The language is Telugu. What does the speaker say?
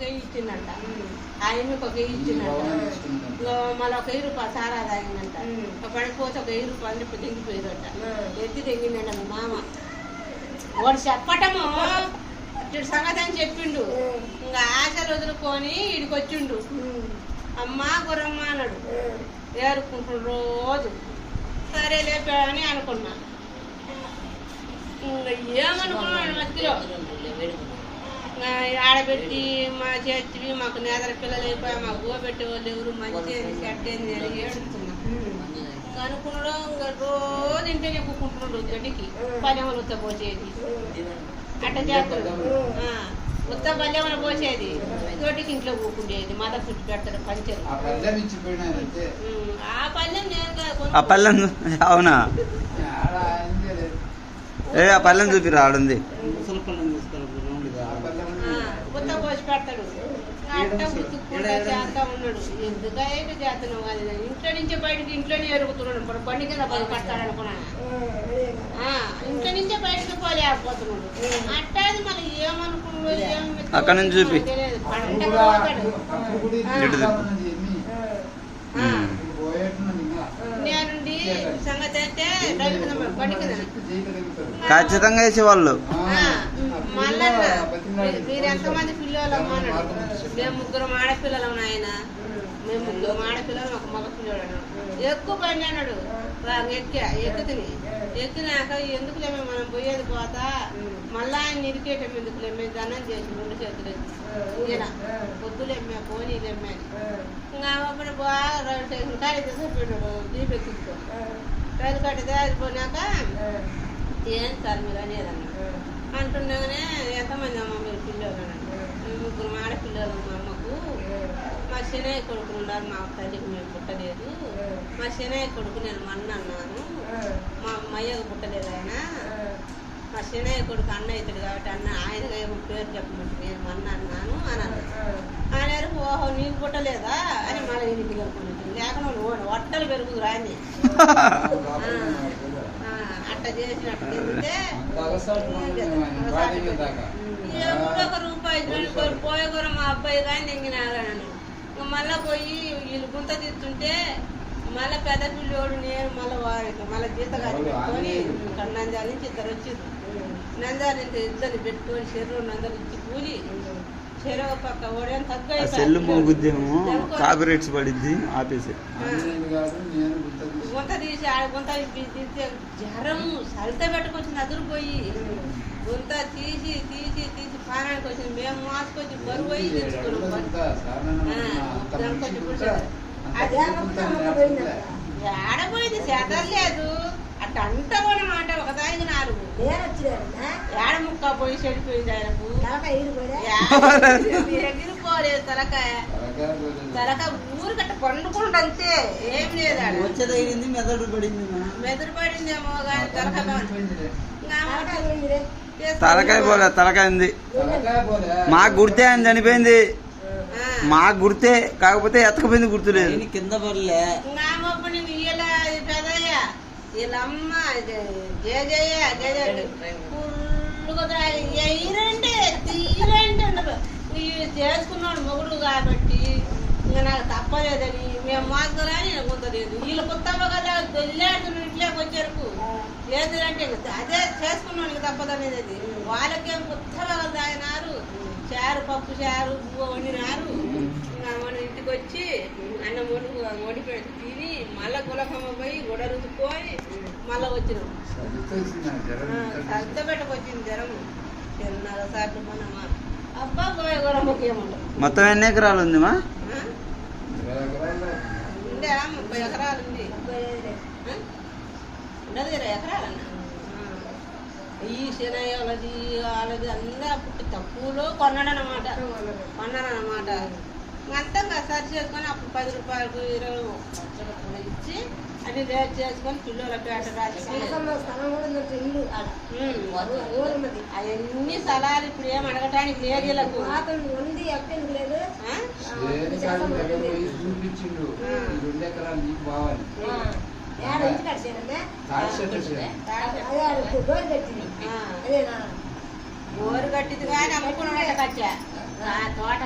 కేజీ ఇచ్చిందంట. ఆయనకి ఒక ఇచ్చిందంట. మళ్ళీ ఒక వెయ్యి రూపాయలు సారా తాగిందంట. ఒక పడిపోతే ఒక వెయ్యి రూపాయలు ఇప్పుడు తెంగిపోయారట ఎత్తి తెంగిందంట మామ. వాడు చెప్పటము. ఇటు సంగతి అని చెప్పిండు ఇంకా ఆశలు వదులుకొని ఇడికి వచ్చిండు. అమ్మ గురమ్మ అన్నాడు. ఏరుకుంటుండు రోజు. సరే లేపాడని అనుకున్నా. ఇంకా ఏమనుకున్నాడు మధ్యలో ఆడబెట్టి మా చేతివి మాకు నేదర పిల్లలు అయిపోయి మా గో పెట్టే వాళ్ళు ఎవరు మంచి సెట్ అయింది అని ఏడుతున్నా అనుకున్నాడు ఇంకా రోజు ఇంట్లో చెప్పుకుంటున్నాడు గడ్డికి. పని ఉత్త పోసేది. అట్ట చేస్తాడు. ఆ, ఉత్త పల్లెమని పోసేది. తోటికి ఇంట్లో కూకుండేది. మద ఫుడ్ పెడతాడు పంచరు. ఆ పల్లెం నేను కాదు, ఆ పల్లెం అవునా. ఏ ఆ పల్లెం చూపిరా ఆడుంది ఆ పల్లెం ఆ, ఉత్త పోసి పెడతాడు ఉన్నాడు. ఎందుకైతే అది ఇంట్లో నుంచే బయటకి ఇంట్లోనే ఎరుగుతున్నాడు. ఇప్పుడు బండి కింద పది పడతాడు అనుకున్నా ఆ, ఇంట్లో నుంచే బయటకు పోలేకపోతున్నాడు. అట్టాది మళ్ళీ ఏమనుకున్నాడు ఏం అక్కడ నుంచి చూపి. నేనుండి సంగతి అయితే బండి కింద. ఖచ్చితంగా వేసేవాళ్ళు మళ్ళా మీరు ఎంతమంది పిల్లలు అన్నాడు మేము ముగ్గురం ఆడపిల్లలం ఆయన మేము ముగ్గురం ఆడపిల్లలు ఒక మగ పిల్లడు అన్నాడు ఎక్కువ పని అన్నాడు బాగా ఎక్కా ఎక్కుతుంది ఎక్కినాక ఎందుకులేమే మనం పోయేది పోతా? మళ్ళా ఆయన ఇరికేయటం ఎందుకులే? మేము చేసి రెండు చేతులు ఎత్తి. ఈయన పొద్దులేమ్మే పోనీలేమ్మే అని ఇంకా అప్పుడు బాగా రెండు స్టేషన్ ఖాళీ తీసుకుపోయాడు దీప్ రైలు కట్టితే అది పోయినాక ఏం సార్ మీరు అనేదన్న అంటుండగానే ఎంతమంది అమ్మ మీరు పిల్లలు ముగ్గురు ఆడపిల్లలు మా అమ్మకు. మా శనయ్య కొడుకులు ఉన్నారు మా తల్లికి మేము పుట్టలేదు. మా శనయ్య కొడుకు నేను మన్న అన్నాను. మా అమ్మయ్యకు పుట్టలేదు ఆయన. మా శనయ్య కొడుకు అన్న అవుతాడు కాబట్టి అన్న ఆయనగా ఏమో పేరు చెప్పమంటే నేను మన్న అన్నాను అని అన్నాడు. ఆయన ఓహో నీకు పుట్టలేదా? అని మళ్ళీ ఇంటికి లేకుండా వట్టలు పెరుగుదురు ఆయన్ని. ఆ, అట్ట చేసినట్టు ఒక రూపాయి రెండు పోయే కూడా మా అబ్బాయి కానీ తెంగినాగాను ఇంకా మళ్ళా పోయి వీళ్ళు గుంత తీస్తుంటే మళ్ళా పెద్ద పిల్లోడు నేను మళ్ళీ వారికి మళ్ళీ జీతగాడి పెట్టుకొని ఇక్కడ నంద్యాల నుంచి ఇద్దరు వచ్చిండ్రు నంద్యాల నుంచి ఇద్దరు పెట్టుకొని చెరువు నందరు ఇచ్చి కూలి. ఆ సెల్ మోగుద్దేమో కాపీ రేట్స్ పడిద్ది ఆపేసి. గుంత తీసి ఆడ గుంత పెట్టుకొచ్చింది అదురుపోయి గుంత తీసి తీసి తీసి పానానికి వచ్చింది. మేము మోసుకొచ్చి బరువు పోయి తెచ్చుకున్నాం. ఏడపోయింది చేతలు లేదు అట్ట అంట ఏడ ముక్క పోయి చెడిపోయింది ఆయనకు. ఎగిరిపోలేదు తలకాయ. తలకాయ ఊరు కట్ట పండుకుంటు అంతే. ఏం లేదు ఆడ. వచ్చేదగింది మెదడు పడింది మెదడు పడిందేమో కానీ తలకాయ పోలే తలకాయ ఉంది. మాకు గుర్తే ఆయన చనిపోయింది. ఆ. మాకు గుర్తే కాకపోతే ఎత్తకపోయింది గుర్తులేదు. కింద పడలే ఇంకా అప్పుడు నీకు వీళ్ళ పెదయ్య వీళ్ళమ్మ ఇది జేజయ్య జేజయ్య ఫుల్గా ఎయిరంటే చేసుకున్నాడు మొగుడు కాబట్టి ఇంకా నాకు తప్పలేదని మేము మాత్రమే నేను వీళ్ళు కొత్తగా కదా? వెళ్ళాడుతున్న ఇంట్లోకి వచ్చేరకు. లేదంటే ఇంక అదే చేసుకున్నాను తప్పదనేది. అది వాళ్ళకేం కొత్తగా కదా చారు పప్పు చారు బువ్వ వండినారు. మన ఇంటికి వచ్చి అన్నం వండు వండి పెట్టి తిని మళ్ళా గులకమ్మ పోయి గుడ రుద్దుకొని మళ్ళా వచ్చినాం. సర్ద పెట్టకొచ్చింది జ్వరం చిన్నర సార్లు మనమా అబ్బా గురమ్మకి ఏముండదు. మొత్తం ఎన్ని ఎకరాలు ఉంది మా? ఉండే ముప్పై ఎకరాలు ఉంది. ఆ? ఉండదు ఇరవై ఎకరాలన్నా ఈ శనయ్యలది వాళ్ళది అందరూ పుట్టి తక్కువలో కొన్నాడనమాట కొన్నారనమాట అంతా ఇంకా సరి చేసుకొని అప్పుడు పది రూపాయలకు ఇరవై లక్షలకు ఇచ్చి అన్ని రేట్ చేసుకొని పిల్లల పేట రాసి. అవన్నీ స్థలాలు ఇప్పుడు ఏం అడగటానికి లేదు. వీళ్ళకు. బోరు కట్టింది. కానీ కట్టా. ఆ తోట